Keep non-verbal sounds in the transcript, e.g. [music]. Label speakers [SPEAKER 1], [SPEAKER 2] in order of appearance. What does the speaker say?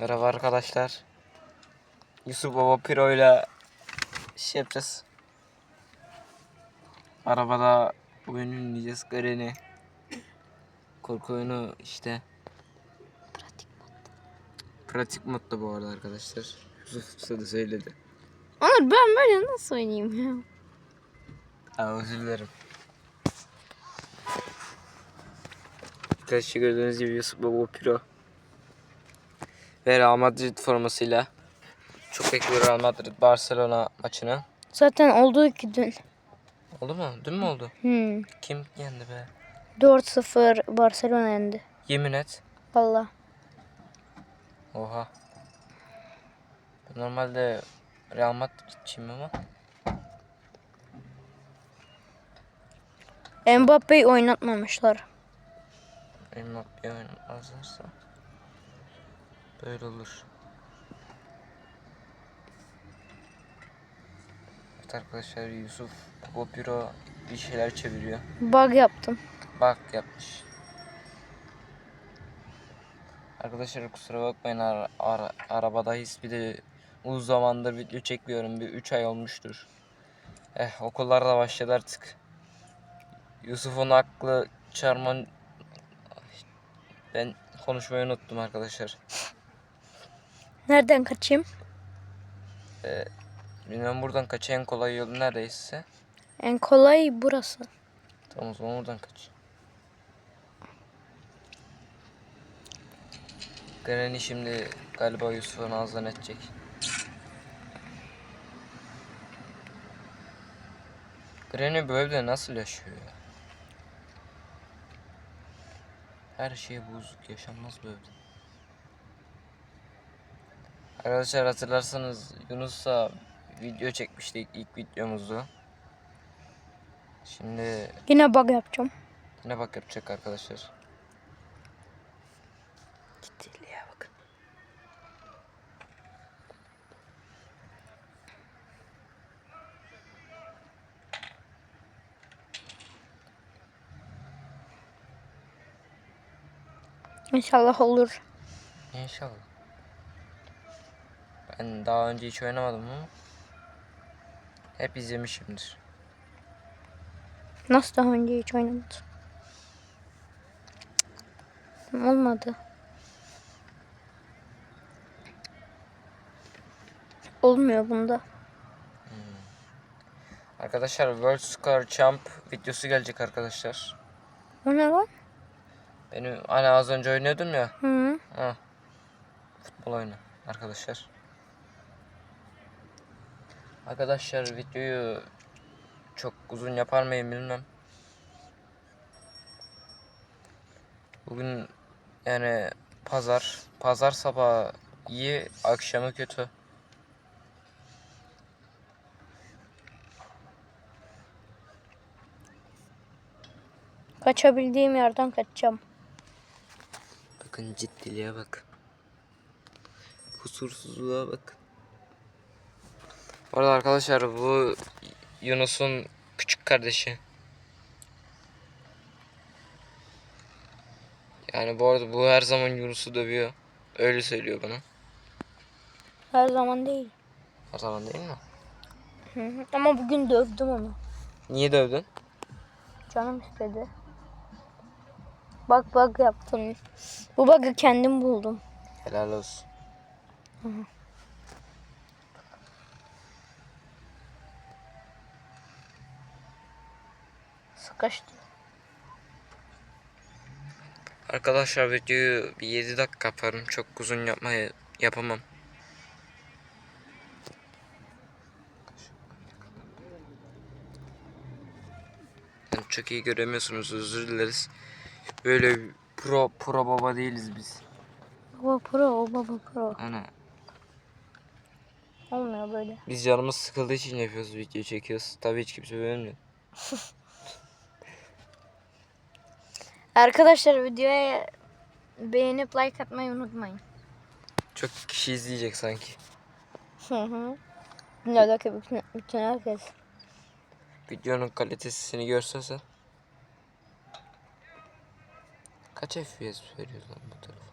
[SPEAKER 1] Merhaba arkadaşlar. Yusuf Baba Piro ile şey yapacağız. Arabada oyun oynayacağız. Granny. Korku oyunu işte. Pratik modda. Pratik modda bu arada arkadaşlar. Yusuf de söyledi.
[SPEAKER 2] Onur ben böyle nasıl oynayayım ya?
[SPEAKER 1] Aa, özür dilerim. Arkadaşlar gördüğünüz gibi Yusuf Baba Piro. Ve Real Madrid formasıyla çok bekliyor Real Madrid Barcelona maçını.
[SPEAKER 2] Zaten oldu ki dün.
[SPEAKER 1] Oldu mu? Dün mü oldu?
[SPEAKER 2] Hmm.
[SPEAKER 1] Kim yendi be?
[SPEAKER 2] 4-0 Barcelona yendi.
[SPEAKER 1] Yemin et.
[SPEAKER 2] Valla.
[SPEAKER 1] Oha. Normalde Real Madrid'ciyim ama.
[SPEAKER 2] Mbappe'yi oynatmamışlar.
[SPEAKER 1] Mbappe oynamazlarsa böyle olur. Evet arkadaşlar Yusuf Bopiro bir şeyler çeviriyor.
[SPEAKER 2] Bug yaptım.
[SPEAKER 1] Bak yapmış. Arkadaşlar kusura bakmayın ara, ara, arabadayız bir de uzun zamandır video çekmiyorum bir 3 ay olmuştur. Eh okullar da başladı artık. Yusuf'un aklı çarman ben konuşmayı unuttum arkadaşlar.
[SPEAKER 2] Nereden kaçayım?
[SPEAKER 1] Bilmem buradan kaç en kolay yolu neredeyse.
[SPEAKER 2] En kolay burası.
[SPEAKER 1] Tamam o zaman oradan kaç. Granny şimdi galiba Yusuf'un ağzından edecek. Granny bu evde nasıl yaşıyor ya? Her şey bozuk yaşanmaz bu evde. Arkadaşlar hatırlarsanız Yunus'la video çekmiştik ilk videomuzu. Şimdi
[SPEAKER 2] Yine bug yapacağım.
[SPEAKER 1] Yine bak yapacak arkadaşlar. Ciddiliğe bakın.
[SPEAKER 2] İnşallah olur.
[SPEAKER 1] İnşallah. Ben daha önce hiç oynamadım ama hep izlemişimdir.
[SPEAKER 2] Nasıl daha önce hiç oynamadım? Olmadı. Olmuyor bunda.
[SPEAKER 1] Arkadaşlar World Scar Champ videosu gelecek arkadaşlar.
[SPEAKER 2] O ne lan?
[SPEAKER 1] Benim hani az önce oynuyordum ya.
[SPEAKER 2] Hı.
[SPEAKER 1] Ha. Futbol oyunu arkadaşlar. Arkadaşlar videoyu çok uzun yapar mıyım bilmem. Bugün yani pazar. Pazar sabahı iyi, akşamı kötü.
[SPEAKER 2] Kaçabildiğim yerden kaçacağım.
[SPEAKER 1] Bakın ciddiliğe bak. Kusursuzluğa bak. Bu arada arkadaşlar bu Yunus'un küçük kardeşi. Yani bu arada bu her zaman Yunus'u dövüyor. Öyle söylüyor bana.
[SPEAKER 2] Her zaman değil.
[SPEAKER 1] Her zaman değil mi?
[SPEAKER 2] Hı hı. Ama bugün dövdüm onu.
[SPEAKER 1] Niye dövdün?
[SPEAKER 2] Canım istedi. Bak bak yaptım. Bu bug'ı kendim buldum.
[SPEAKER 1] Helal olsun.
[SPEAKER 2] Sıkıştı.
[SPEAKER 1] Arkadaşlar videoyu bir 7 dakika yaparım. Çok uzun yapmayı yapamam. Yani çok iyi göremiyorsunuz özür dileriz. Böyle pro pro baba değiliz biz.
[SPEAKER 2] Baba pro, baba pro.
[SPEAKER 1] Yani
[SPEAKER 2] Olmuyor böyle.
[SPEAKER 1] biz canımız sıkıldığı için yapıyoruz video çekiyoruz. Tabii hiç kimse beğenmiyor. [laughs]
[SPEAKER 2] Arkadaşlar videoya beğenip like atmayı unutmayın.
[SPEAKER 1] Çok kişi izleyecek sanki.
[SPEAKER 2] Hı hı. Dünyadaki bütün, bütün herkes.
[SPEAKER 1] Videonun kalitesini görsen sen. Kaç FPS veriyor lan bu telefon?